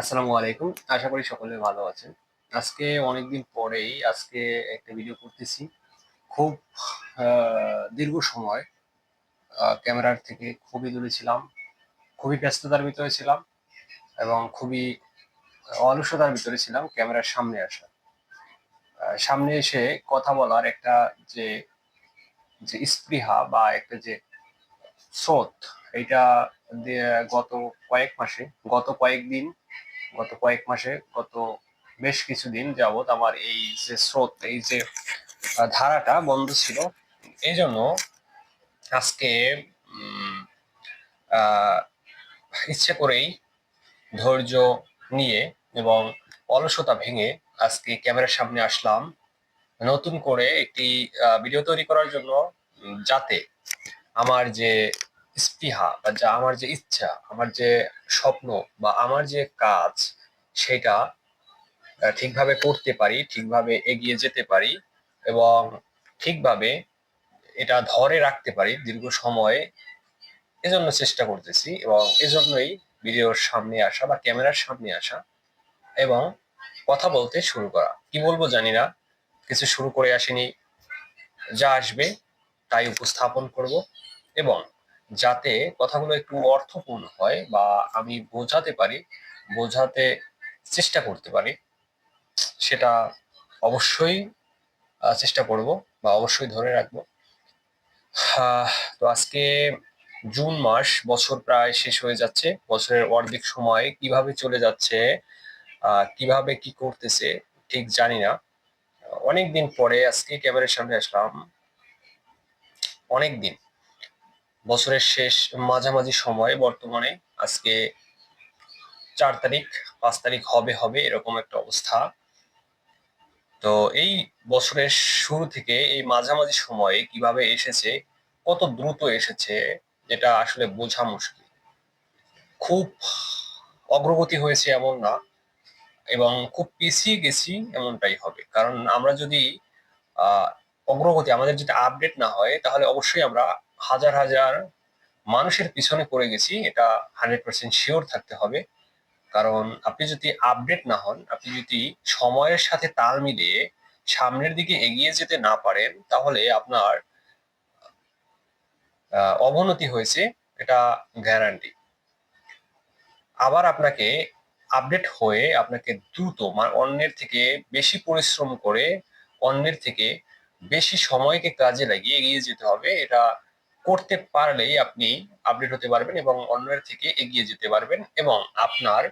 আসসালামু আলাইকুম। আশা করি সকলে ভালো আছেন। আজকে অনেকদিন পরেই আজকে একটা ভিডিও করতেছি। খুব দীর্ঘ সময় ক্যামেরার থেকে খুবই দূরে ছিলাম, খুবই ব্যস্ততার ভিতরে ছিলাম এবং খুবই অলসতার ভিতরে ছিলাম ক্যামেরার সামনে আসা সামনে এসে কথা বলার একটা যে যে স্পৃহা বা একটা যে স্রোত, এটা গত কয়েক মাসে, গত কয়েকদিন গত কয়েক মাসে, গত বেশ কিছুদিন যাবত আমার এই যে স্রোত, এই যে ধারাটা বন্ধ ছিল। এই জন্য আজকে ইচ্ছে করেই ধৈর্য নিয়ে এবং অলসতা ভেঙে আজকে ক্যামেরার সামনে আসলাম। নতুন করে একটি ভিডিও তৈরি করার জন্য যাতে আমার যে স্পৃহা বা যা আমার যে ইচ্ছা, আমার যে স্বপ্ন বা আমার যে কাজ, সেটা ঠিকভাবে করতে পারি, ঠিকভাবে এগিয়ে যেতে পারি এবং ঠিকভাবে এটা ধরে রাখতে পারি দীর্ঘ সময়ে, এজন্য চেষ্টা করতেছি এবং এজন্যই ভিডিওর সামনে আসা বা ক্যামেরার সামনে আসা এবং কথা বলতে শুরু করা। কি বলব জানি না, কিছু শুরু করে আসিনি, যা আসবে তাই উপস্থাপন করব এবং যাতে কথাগুলো একটু অর্থপূর্ণ হয় বা আমি বোঝাতে পারি, বোঝাতে চেষ্টা করতে পারি, সেটা অবশ্যই চেষ্টা করব বা অবশ্যই ধরে রাখব। তো আজকে জুন মাস, বছর প্রায় শেষ হয়ে যাচ্ছে। বছরের অর্ধেক সময় কীভাবে চলে যাচ্ছে কীভাবে কি করতেছে, ঠিক জানি না। অনেক দিন পরে আজকে ক্যামেরার সামনে আসলাম। অনেক দিন বছরের শেষ মাঝামাঝি সময় বর্তমানে আজকে চার তারিখ, পাঁচ তারিখ হবে হবে এরকম একটা অবস্থা। তো এই বছরের শুরু থেকে এই মাঝামাঝি সময়ে কীভাবে এসেছে, কত দ্রুত এসেছে যেটা আসলে বোঝা মুশকিল। খুব অগ্রগতি হয়েছে এমন না, এবং খুব পিছিয়ে গেছি এমনটাই হবে। কারণ আমরা যদি অগ্রগতি, আমাদের যদি আপডেট না হয়, তাহলে অবশ্যই আমরা হাজার হাজার মানুষের পিছনে পড়ে গেছি, এটা হান্ড্রেড পার্সেন্ট শিওর থাকতে হবে। কারণ আপনি যদি আপডেট না হন, আপনি যদি সময়ের সাথে তাল মিলিয়ে সামনের দিকে এগিয়ে যেতে না পারেন, তাহলে আপনার অবনতি হয়েছে, এটা গ্যারান্টি আবার আপনাকে আপডেট হয়ে আপনাকে দ্রুত মানে অন্যের থেকে বেশি পরিশ্রম করে অন্যের থেকে বেশি সময়কে কাজে লাগিয়ে এগিয়ে যেতে হবে, এটা করতে পারলেই আপনি আপডেট হতে পারবেন এবং অন্যের থেকে এগিয়ে যেতে পারবেন এবং আপনার